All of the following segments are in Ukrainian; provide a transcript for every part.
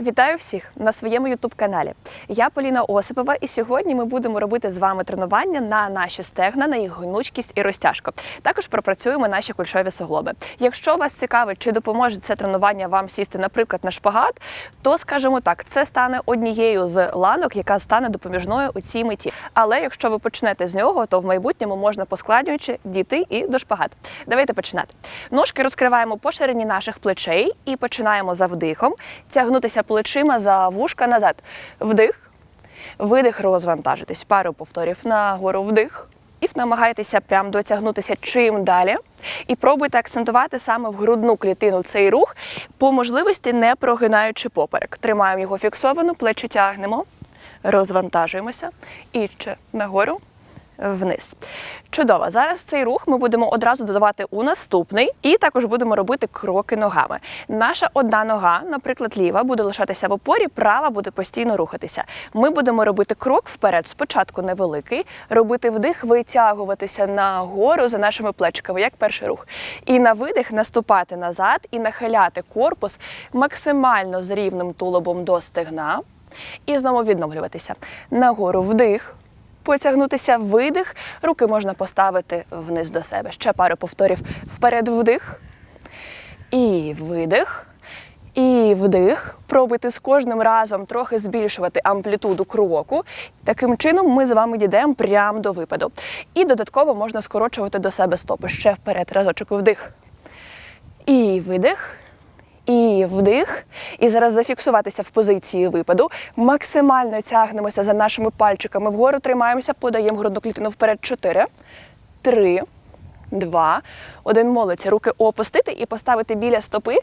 Вітаю всіх на своєму youtube каналі. Я Поліна Осипова, і сьогодні ми будемо робити з вами тренування на наші стегна, на їх гнучкість і розтяжку. Також пропрацюємо наші кульшові суглоби. Якщо вас цікавить, чи допоможе це тренування вам сісти, наприклад, на шпагат, то скажімо так, це стане однією з ланок, яка стане допоміжною у цій меті. Але якщо ви почнете з нього, то в майбутньому можна поскладнюючи дійти і до шпагату. Давайте починати. Ножки розкриваємо по ширині наших плечей і починаємо за вдихом тягнутися плечима за вушка назад. Вдих, видих, розвантажитись. Пару повторів нагору вдих. І намагайтеся прям дотягнутися чим далі. І пробуйте акцентувати саме в грудну клітину цей рух, по можливості не прогинаючи поперек. Тримаємо його фіксовано, плечі тягнемо, розвантажуємося і ще нагору вниз. Чудово. Зараз цей рух ми будемо одразу додавати у наступний, і також будемо робити кроки ногами. Наша одна нога, наприклад, ліва, буде лишатися в опорі, права буде постійно рухатися. Ми будемо робити крок вперед, спочатку невеликий, робити вдих, витягуватися нагору за нашими плечиками, як перший рух. І на видих наступати назад і нахиляти корпус максимально з рівним тулубом до стегна. І знову відновлюватися. Нагору вдих потягнутися видих. Руки можна поставити вниз до себе. Ще пару повторів. Вперед вдих. І видих. І вдих. Пробуйте з кожним разом трохи збільшувати амплітуду кроку. Таким чином ми з вами дійдемо прямо до випаду. І додатково можна скорочувати до себе стопи. Ще вперед. Разочок вдих. І видих. І вдих. І зараз зафіксуватися в позиції випаду. Максимально тягнемося за нашими пальчиками вгору, тримаємося, подаємо грудну клітину вперед. Чотири, три, два, один. Молодці. Руки опустити і поставити біля стопи,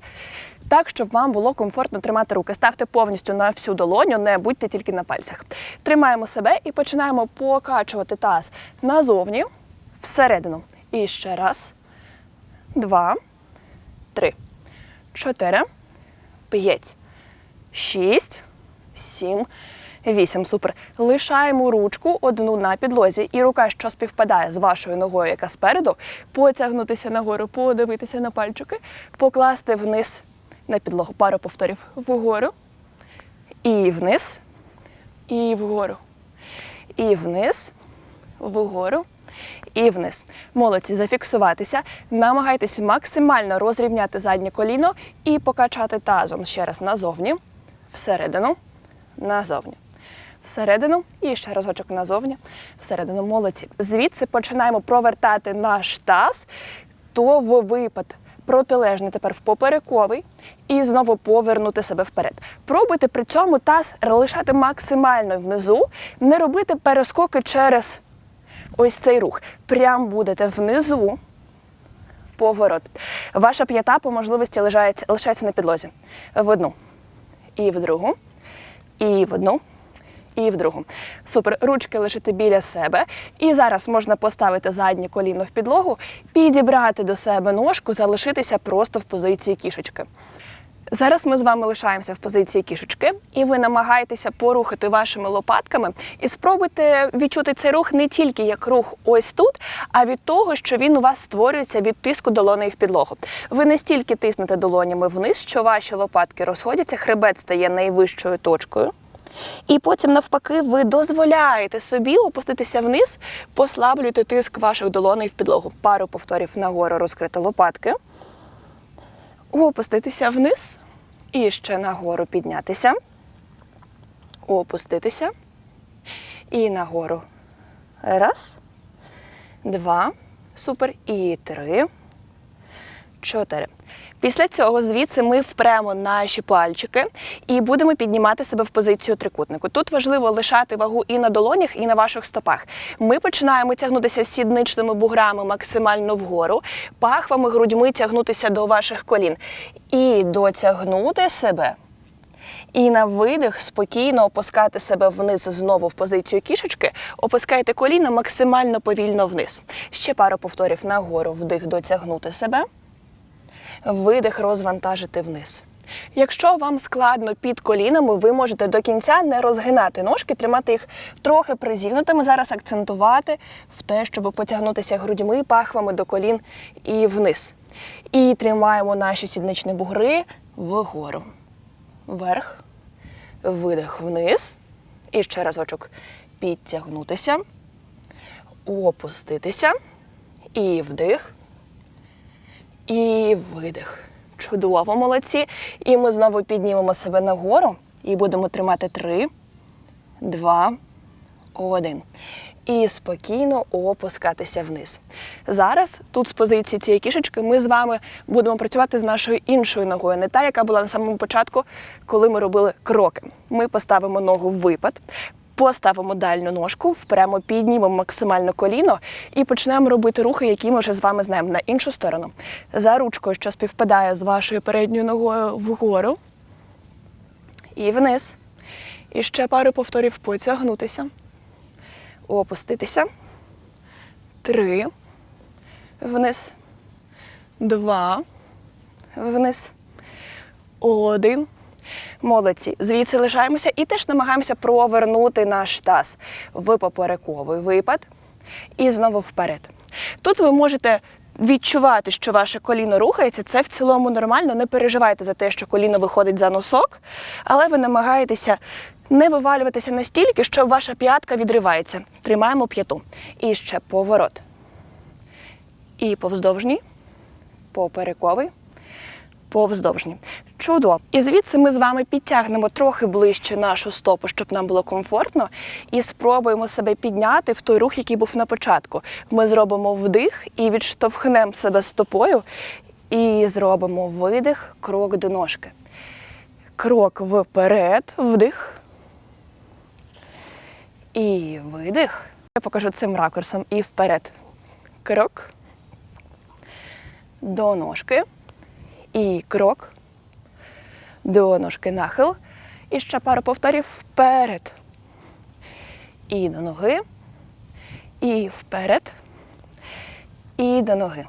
так, щоб вам було комфортно тримати руки. Ставте повністю на всю долоню, не будьте тільки на пальцях. Тримаємо себе і починаємо покачувати таз назовні, всередину. І ще раз, два, три. Чотири, п'ять, шість, сім, вісім. Супер. Лишаємо ручку одну на підлозі, і рука, що співпадає з вашою ногою, яка спереду, потягнутися нагору, подивитися на пальчики, покласти вниз на підлогу. Пару повторів вгору. І вниз, і вгору. І вниз, вгору і вниз. Молодці, зафіксуватися. Намагайтесь максимально розрівняти заднє коліно і покачати тазом ще раз назовні, всередину, назовні. Всередину і ще разочок назовні, всередину молодці. Звідси починаємо провертати наш таз, то в випад протилежний тепер в поперековий і знову повернути себе вперед. Пробуйте при цьому таз лишати максимально внизу, не робити перескоки через ось цей рух. Прям будете внизу. Поворот. Ваша п'ята по можливості лишається, на підлозі. В одну. І в другу. І в одну. І в другу. Супер. Ручки лишити біля себе. І зараз можна поставити заднє коліно в підлогу, підібрати до себе ножку, залишитися просто в позиції кішечки. Зараз ми з вами лишаємося в позиції кішечки, і ви намагаєтеся порухати вашими лопатками і спробуйте відчути цей рух не тільки як рух ось тут, а від того, що він у вас створюється від тиску долонею в підлогу. Ви не стільки тиснете долонями вниз, що ваші лопатки розходяться, хребет стає найвищою точкою. І потім, навпаки, ви дозволяєте собі опуститися вниз, послаблюєте тиск ваших долоней в підлогу. Пару повторів нагору розкрити лопатки опуститися вниз. І ще нагору піднятися, опуститися. І нагору. Раз, два, супер. І три, чотири. Після цього звідси ми впремо наші пальчики і будемо піднімати себе в позицію трикутнику. Тут важливо лишати вагу і на долонях, і на ваших стопах. Ми починаємо тягнутися сідничними буграми максимально вгору, пахвами, грудьми тягнутися до ваших колін. І дотягнути себе. І на видих спокійно опускати себе вниз знову в позицію кішечки, опускайте коліна максимально повільно вниз. Ще пару повторів нагору, вдих, дотягнути себе видих розвантажити вниз. Якщо вам складно під колінами, ви можете до кінця не розгинати ножки, тримати їх трохи призігнутими. Зараз акцентувати в те, щоб потягнутися грудьми, пахвами до колін і вниз. І тримаємо наші сідничні бугри вгору. Вверх, видих вниз. І ще разочок підтягнутися, опуститися. І вдих. І видих. Чудово, молодці. І ми знову піднімемо себе нагору і будемо тримати три, два, один. І спокійно опускатися вниз. Зараз тут з позиції цієї кішечки ми з вами будемо працювати з нашою іншою ногою, не та, яка була на самому початку, коли ми робили кроки. Ми поставимо ногу в випад, поставимо дальню ножку, впрямо піднімемо максимально коліно і почнемо робити рухи, які ми вже з вами знаємо на іншу сторону. За ручкою, що співпадає з вашою передньою ногою вгору і вниз. І ще пару повторів потягнутися опуститися. Три. Вниз. Два. Вниз. Один. Молодці. Звідси лишаємося і теж намагаємося провернути наш таз в поперековий випад. І знову вперед. Тут ви можете відчувати, що ваше коліно рухається. Це в цілому нормально. Не переживайте за те, що коліно виходить за носок, але ви намагаєтеся не вивалюватися настільки, що ваша п'ятка відривається. Тримаємо п'яту. І ще поворот. І повздовжній, поперековий, повздовжній. Чудово. І звідси ми з вами підтягнемо трохи ближче нашу стопу, щоб нам було комфортно, і спробуємо себе підняти в той рух, який був на початку. Ми зробимо вдих і відштовхнемо себе стопою, і зробимо видих, крок до ножки. Крок вперед, вдих. І видих. Я покажу цим ракурсом. І вперед. Крок. До ножки. І крок. До ножки нахил. І ще пару повторів вперед. І до ноги. І вперед. І до ноги.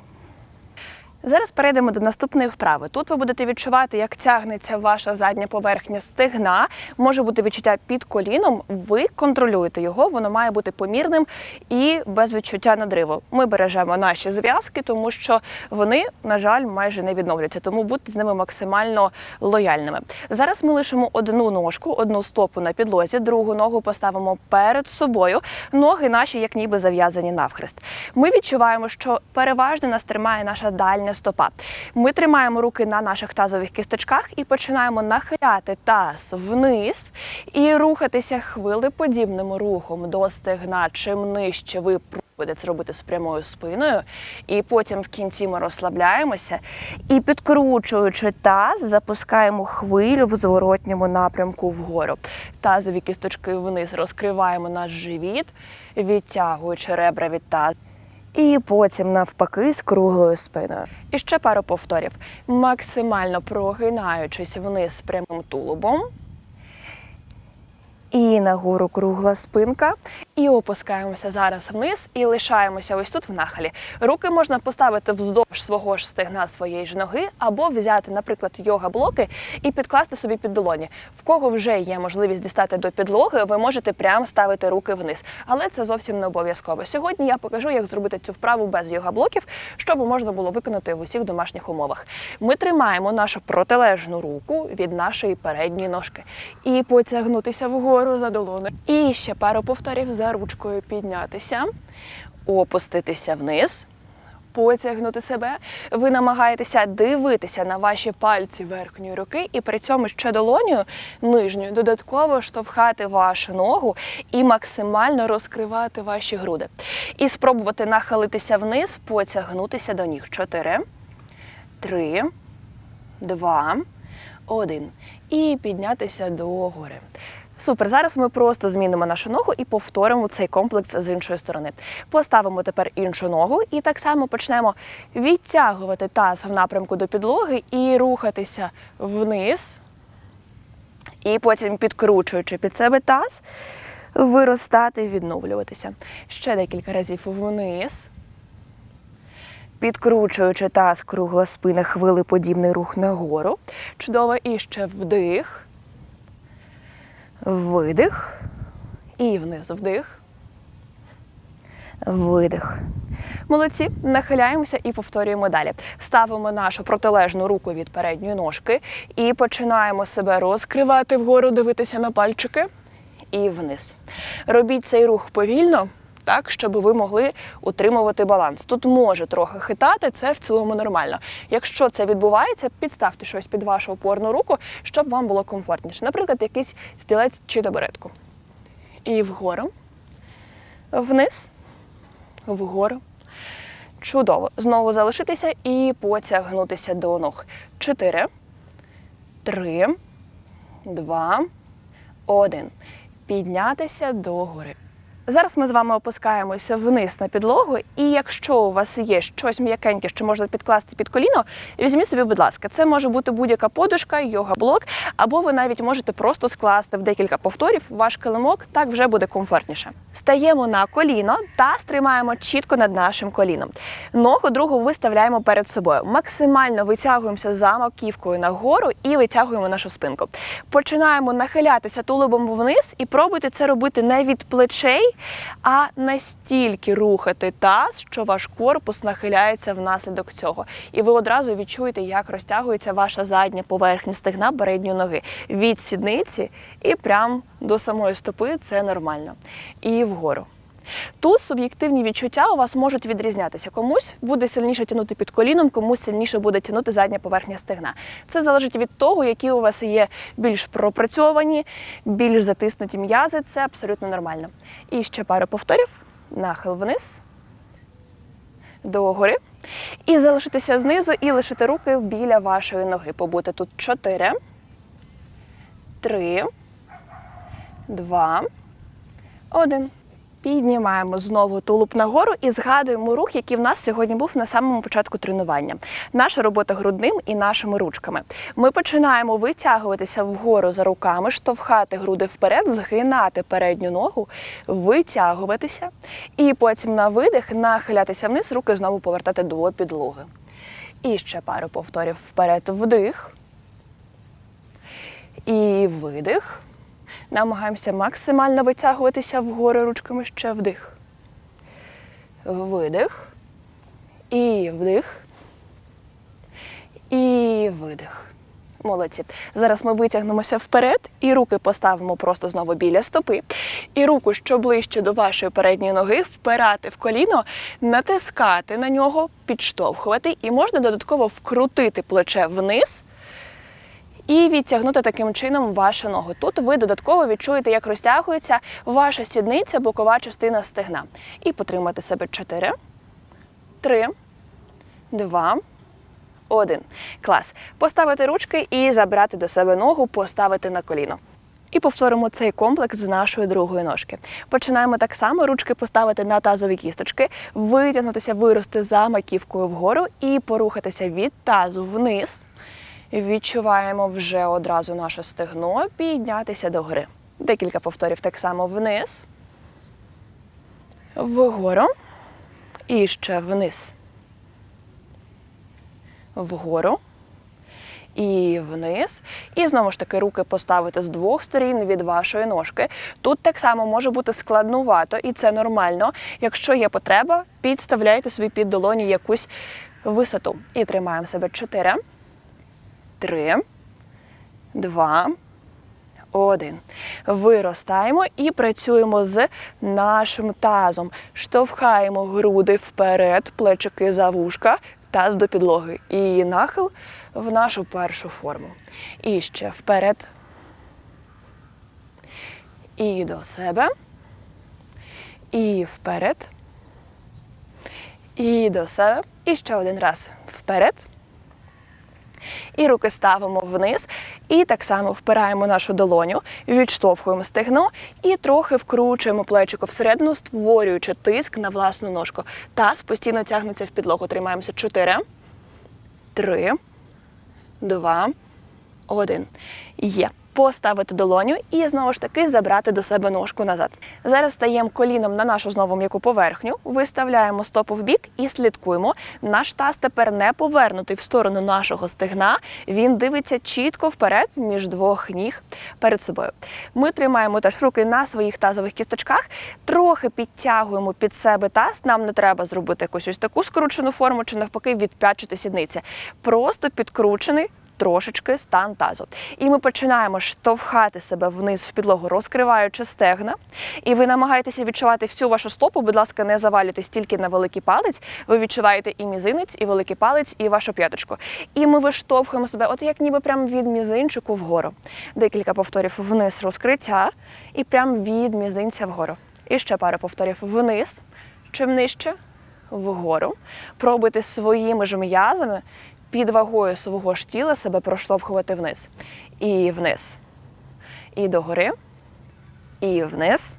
Зараз перейдемо до наступної вправи. Тут ви будете відчувати, як тягнеться ваша задня поверхня стегна. Може бути відчуття під коліном. Ви контролюєте його, воно має бути помірним і без відчуття надриву. Ми бережемо наші зв'язки, тому що вони, на жаль, майже не відновляться. Тому будьте з ними максимально лояльними. Зараз ми лишимо одну ножку, одну стопу на підлозі, другу ногу поставимо перед собою. Ноги наші, як ніби зав'язані навхрест. Ми відчуваємо, що переважно нас тримає наша дальня стопа. Ми тримаємо руки на наших тазових кісточках і починаємо нахиляти таз вниз і рухатися хвилеподібним рухом до стегна. Чим нижче ви це робити з прямою спиною, і потім в кінці ми розслабляємося і підкручуючи таз, запускаємо хвилю в зворотньому напрямку вгору. Тазові кісточки вниз розкриваємо наш живіт, відтягуючи ребра від тазу. І потім навпаки з круглою спиною. І ще пару повторів. Максимально прогинаючись вниз прямим тулубом. І нагору кругла спинка. І опускаємося зараз вниз і лишаємося ось тут в нахилі. Руки можна поставити вздовж свого ж стегна своєї ж ноги, або взяти, наприклад, йога-блоки і підкласти собі під долоні. В кого вже є можливість дістати до підлоги, ви можете прямо ставити руки вниз. Але це зовсім не обов'язково. Сьогодні я покажу, як зробити цю вправу без йога-блоків, щоб можна було виконати в усіх домашніх умовах. Ми тримаємо нашу протилежну руку від нашої передньої ножки і потягнутися вгору за долони. І ще пару повторів за ручкою піднятися, опуститися вниз, потягнути себе. Ви намагаєтеся дивитися на ваші пальці верхньої руки і при цьому ще долонею нижньою додатково штовхати вашу ногу і максимально розкривати ваші груди. І спробувати нахилитися вниз, потягнутися до ніг. Чотири, три, два, один. І піднятися до гори. Супер. Зараз ми просто змінимо нашу ногу і повторимо цей комплекс з іншої сторони. Поставимо тепер іншу ногу і так само почнемо відтягувати таз в напрямку до підлоги і рухатися вниз. І потім, підкручуючи під себе таз, виростати і відновлюватися. Ще декілька разів вниз. Підкручуючи таз, кругла спина, хвилеподібний рух нагору. Чудово. І ще вдих. Видих. І вниз вдих. Видих. Молодці, нахиляємося і повторюємо далі. Ставимо нашу протилежну руку від передньої ножки і починаємо себе розкривати вгору, дивитися на пальчики і вниз. Робіть цей рух повільно. Так, щоб ви могли утримувати баланс. Тут може трохи хитати, це в цілому нормально. Якщо це відбувається, підставте щось під вашу опорну руку, щоб вам було комфортніше. Наприклад, якийсь стілець чи табуретку. І вгору, вниз, вгору. Чудово. Знову залишитися і потягнутися до ног. Чотири, три, два, один. Піднятися догори. Зараз ми з вами опускаємося вниз на підлогу, і якщо у вас є щось м'якеньке, що можна підкласти під коліно, візьміть собі, будь ласка, це може бути будь-яка подушка, йога-блок, або ви навіть можете просто скласти в декілька повторів ваш килимок, так вже буде комфортніше. Стаємо на коліно та стримаємо чітко над нашим коліном. Ногу другу виставляємо перед собою. Максимально витягуємося за маківкою нагору і витягуємо нашу спинку. Починаємо нахилятися тулубом вниз і пробуйте це робити не від плечей, а настільки рухати таз, що ваш корпус нахиляється внаслідок цього. І ви одразу відчуєте, як розтягується ваша задня поверхня стегна передньої ноги від сідниці і прямо до самої стопи це нормально. І вгору. Тут суб'єктивні відчуття у вас можуть відрізнятися. Комусь буде сильніше тягнути під коліном, комусь сильніше буде тягнути задня поверхня стегна. Це залежить від того, які у вас є більш пропрацьовані, більш затиснуті м'язи. Це абсолютно нормально. І ще пару повторів. Нахил вниз, догори. І залишитися знизу і лишити руки біля вашої ноги. Побути тут 4, 3, 2, 1. Піднімаємо знову тулуб нагору і згадуємо рух, який в нас сьогодні був на самому початку тренування. Наша робота грудним і нашими ручками. Ми починаємо витягуватися вгору за руками, штовхати груди вперед, згинати передню ногу, витягуватися, і потім на видих нахилятися вниз, руки знову повертати до підлоги. І ще пару повторів вперед, вдих. І видих. Намагаємося максимально витягуватися вгору ручками ще вдих. Видих. І вдих. І видих. Молодці. Зараз ми витягнемося вперед і руки поставимо просто знову біля стопи. І руку, що ближче до вашої передньої ноги, впирати в коліно, натискати на нього, підштовхувати. І можна додатково вкрутити плече вниз і відтягнути таким чином вашу ногу. Тут ви додатково відчуєте, як розтягується ваша сідниця, бокова частина стегна. І потримати себе 4, 3, 2, 1. Клас. Поставити ручки і забрати до себе ногу, поставити на коліно. І повторимо цей комплекс з нашої другої ножки. Починаємо так само ручки поставити на тазові кісточки, витягнутися, вирости за маківкою вгору і порухатися від тазу вниз. Відчуваємо вже одразу наше стегно, піднятися до гори. Декілька повторів так само вниз, вгору і ще вниз. Вгору і вниз. І знову ж таки руки поставити з двох сторін від вашої ножки. Тут так само може бути складнувато, і це нормально. Якщо є потреба, підставляйте собі під долоні якусь висоту. І тримаємо себе 4 три, два, один. Виростаємо і працюємо з нашим тазом. Штовхаємо груди вперед, плечики за вушка, таз до підлоги. І нахил в нашу першу форму. І ще вперед. І до себе. І вперед. І до себе. І ще один раз вперед. І руки ставимо вниз, і так само впираємо нашу долоню, відштовхуємо стегно і трохи вкручуємо плечико всередину, створюючи тиск на власну ножку. Таз постійно тягнеться в підлогу. Тримаємося 4, 3, 2, 1. Є. поставити долоню і знову ж таки забрати до себе ножку назад. Зараз стаємо коліном на нашу знову м'яку поверхню, виставляємо стопу в бік і слідкуємо. Наш таз тепер не повернутий в сторону нашого стегна. Він дивиться чітко вперед між двох ніг перед собою. Ми тримаємо теж руки на своїх тазових кісточках, трохи підтягуємо під себе таз. Нам не треба зробити якусь ось таку скручену форму чи навпаки відп'ячити сідниці. Просто підкручений трошечки стан тазу. І ми починаємо штовхати себе вниз в підлогу, розкриваючи стегна. І ви намагаєтеся відчувати всю вашу стопу. Будь ласка, не завалюйтесь тільки на великий палець. Ви відчуваєте і мізинець, і великий палець, і вашу п'яточку. І ми виштовхуємо себе, от як ніби прямо від мізинчику вгору. Декілька повторів вниз розкриття, і прямо від мізинця вгору. І ще пару повторів вниз, чим нижче, вгору. Пробуйте своїми ж м'язами під вагою свого ж тіла себе проштовхувати вниз. І вниз. І догори. І вниз.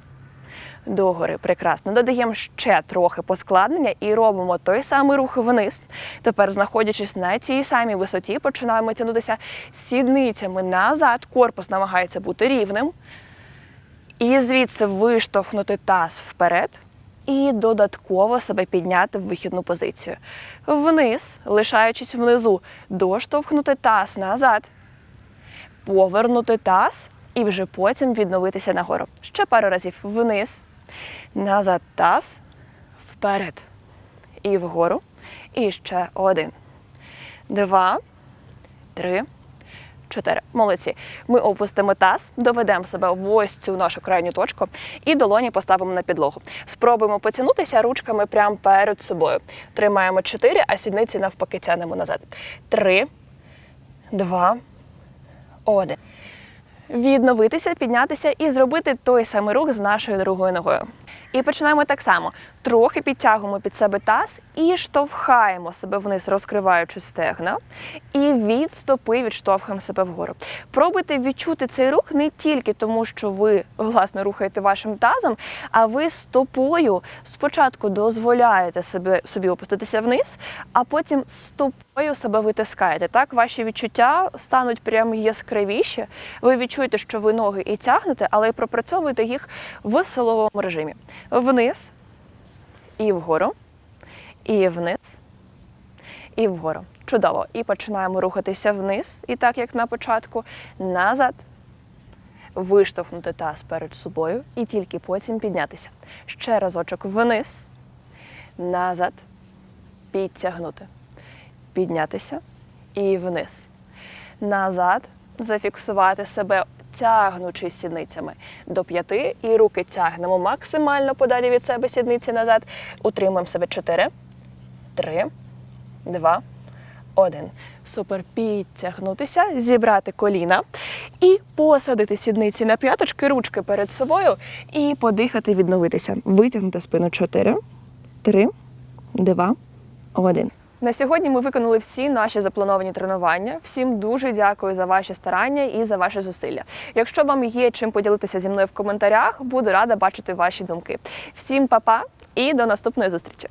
Догори. Прекрасно. Додаємо ще трохи поскладнення і робимо той самий рух вниз. Тепер, знаходячись на тій самій висоті, починаємо тягнутися сідницями назад. Корпус намагається бути рівним. І звідси виштовхнути таз вперед і додатково себе підняти в вихідну позицію. Вниз, лишаючись внизу, доштовхнути таз назад, повернути таз і вже потім відновитися нагору. Ще пару разів вниз, назад таз, вперед і вгору. І ще один, два, три. Чотири. Молодці. Ми опустимо таз, доведемо себе в ось цю нашу крайню точку і долоні поставимо на підлогу. Спробуємо потягнутися ручками прямо перед собою. Тримаємо чотири, а сідниці навпаки тянемо назад. Три, два, один. Відновитися, піднятися і зробити той самий рух з нашою другою ногою. І починаємо так само. Трохи підтягуємо під себе таз і штовхаємо себе вниз, розкриваючи стегна, і від стопи відштовхуємо себе вгору. Пробуйте відчути цей рух не тільки тому, що ви власне рухаєте вашим тазом, а ви стопою спочатку дозволяєте себе собі опуститися вниз, а потім стопою себе витискаєте. Так ваші відчуття стануть прям яскравіші. Ви відчуєте, що ви ноги і тягнете, але й пропрацьовуєте їх в силовому режимі. Вниз і вгору, і вниз, і вгору. Чудово. І починаємо рухатися вниз. І так як на початку, назад, виштовхнути таз перед собою і тільки потім піднятися. Ще разочок вниз, назад, підтягнути, піднятися і вниз. Назад, зафіксувати себе, тягнучи сідницями до п'яти, і руки тягнемо максимально подалі від себе сідниці назад. Утримуємо себе чотири, три, два, один. Супер. Підтягнутися, зібрати коліна і посадити сідниці на п'яточки, ручки перед собою і подихати, відновитися. Витягнути спину чотири, три, два, один. На сьогодні ми виконали всі наші заплановані тренування. Всім дуже дякую за ваші старання і за ваші зусилля. Якщо вам є чим поділитися зі мною в коментарях, буду рада бачити ваші думки. Всім па-па і до наступної зустрічі!